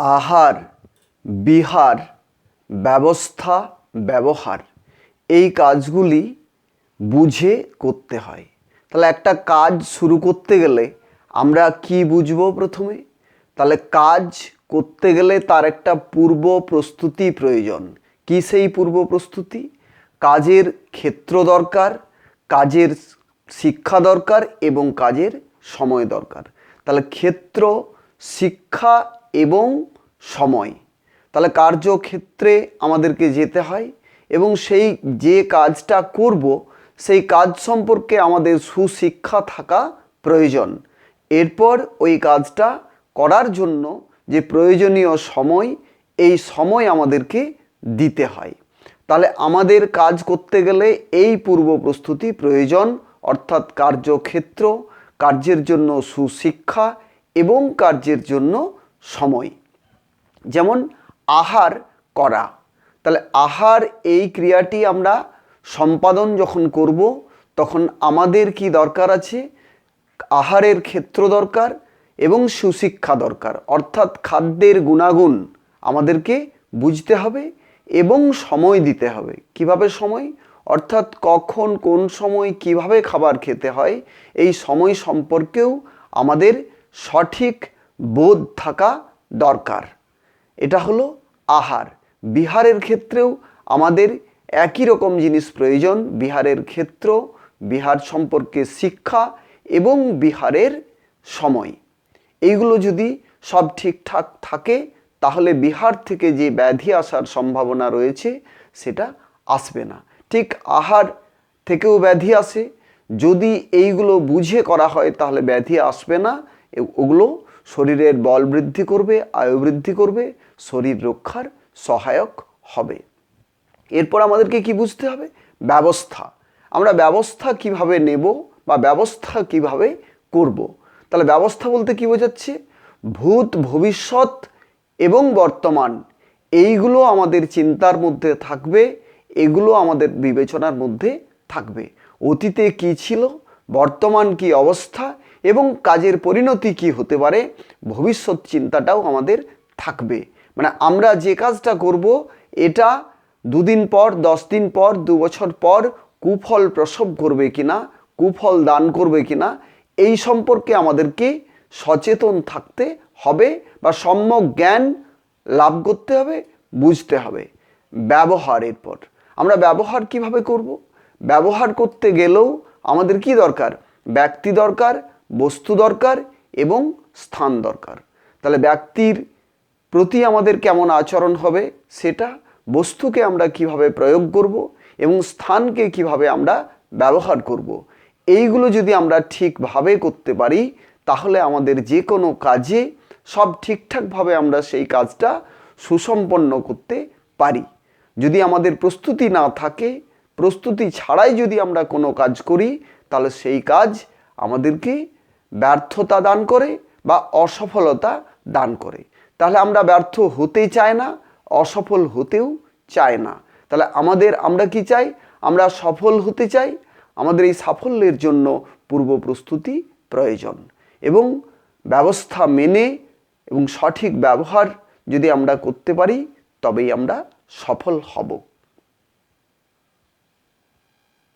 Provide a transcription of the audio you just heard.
আহার, বিহার, ব্যবস্থা, ব্যবহার। এই কাজগুলি বুঝে করতে হয়। তাহলে একটা কাজ শুরু করতে গেলে আমরা কি বুঝব প্রথমে? তাহলে কাজ করতে গেলে তার একটা পূর্ব প্রস্তুতি প্রয়োজন। কি সেই পূর্ব প্রস্তুতি? কাজের ক্ষেত্র দরকার, কাজের শিক্ষা দরকার এবং কাজের সময় দরকার। তাহলে ক্ষেত্র, শিক্ষা এবং সময়। তাহলে কার্যক্ষেত্রে আমাদেরকে যেতে হয় এবং সেই যে কাজটা করব, সেই কাজ সম্পর্কে আমাদের সুশিক্ষা থাকা প্রয়োজন। এরপর ওই কাজটা করার জন্য যে প্রয়োজনীয় সময়, এই সময় আমাদেরকে দিতে হয়। তাহলে আমাদের কাজ করতে গেলে এই পূর্ব প্রস্তুতি প্রয়োজন, অর্থাৎ কার্যক্ষেত্র, কার্যের জন্য সুশিক্ষা এবং কার্যের জন্য সময়। যেমন আহার করা। তাহলে আহার এই ক্রিয়াটি আমরা সম্পাদন যখন করব, তখন আমাদের কি দরকার আছে? আহারের ক্ষেত্র দরকার এবং সুশিক্ষা দরকার। অর্থাৎ খাদ্যের গুণাগুণ আমাদেরকে বুঝতে হবে এবং সময় দিতে হবে। কীভাবে সময়? অর্থাৎ কখন, কোন সময়, কীভাবে খাবার খেতে হয়, এই সময় সম্পর্কেও আমাদের সঠিক বোধ থাকা দরকার। এটা হলো আহার। বিহারের ক্ষেত্রেও আমাদের একই রকম জিনিস প্রয়োজন। বিহারের ক্ষেত্র, বিহার সম্পর্কে শিক্ষা এবং বিহারের সময়। এইগুলো যদি সব ঠিকঠাক থাকে, তাহলে বিহার থেকে যে ব্যাধি আসার সম্ভাবনা রয়েছে, সেটা আসবে না। ঠিক আহার থেকেও ব্যাধি আসে। যদি এইগুলো বুঝে করা হয়, তাহলে ব্যাধি আসবে না। ওগুলো শরীরের বল বৃদ্ধি করবে, আয়ু বৃদ্ধি করবে, শরীর রক্ষার সহায়ক হবে। এরপর আমাদেরকে কি বুঝতে হবে? ব্যবস্থা। আমরা ব্যবস্থা কীভাবে নেব বা ব্যবস্থা কীভাবে করব? তাহলে ব্যবস্থা বলতে কি বোঝাচ্ছে? ভূত, ভবিষ্যৎ এবং বর্তমান, এইগুলো আমাদের চিন্তার মধ্যে থাকবে, এগুলো আমাদের বিবেচনার মধ্যে থাকবে। অতীতে কি ছিল? বর্তমান কি অবস্থা? এবং কাজের পরিণতি কি হতে পারে, ভবিষ্যৎ চিন্তাটাও আমাদের থাকবে। মানে আমরা যে কাজটা করব, এটা দুদিন পর, দশ দিন পর, দু বছর পর কুফল প্রসব করবে কিনা, কুফল দান করবে কিনা, এই সম্পর্কে আমাদেরকে সচেতন থাকতে হবে বা সম্যক জ্ঞান লাভ করতে হবে, বুঝতে হবে। ব্যবহারের পর আমরা ব্যবহার কীভাবে করব? ব্যবহার করতে গেলেও আমাদের কি দরকার? ব্যক্তি দরকার বস্তু দরকার এবং স্থান দরকার। তাহলে ব্যক্তির প্রতি আমাদের কেমন আচরণ হবে সেটা বস্তুকে আমরা কীভাবে প্রয়োগ করব এবং স্থানকে কীভাবে আমরা ব্যবহার করব, এইগুলো যদি আমরা ঠিকভাবে করতে পারি, তাহলে আমাদের যে কোনো কাজে সব ঠিকঠাকভাবে আমরা সেই কাজটা সুসম্পন্ন করতে পারি। যদি আমাদের প্রস্তুতি না থাকে, প্রস্তুতি ছাড়াই যদি আমরা কোনো কাজ করি, তাহলে সেই কাজ আমাদেরকে ব্যর্থতা দান করে বা অসফলতা দান করে। তাহলে আমরা ব্যর্থ হতে চাই না, অসফল হতেও চায় না। তাহলে আমাদের আমরা কি চাই? আমরা সফল হতে চাই। আমাদের এই সাফল্যের জন্য পূর্ব প্রস্তুতি প্রয়োজন এবং ব্যবস্থা মেনে এবং সঠিক ব্যবহার যদি আমরা করতে পারি, তবেই আমরা সফল হব।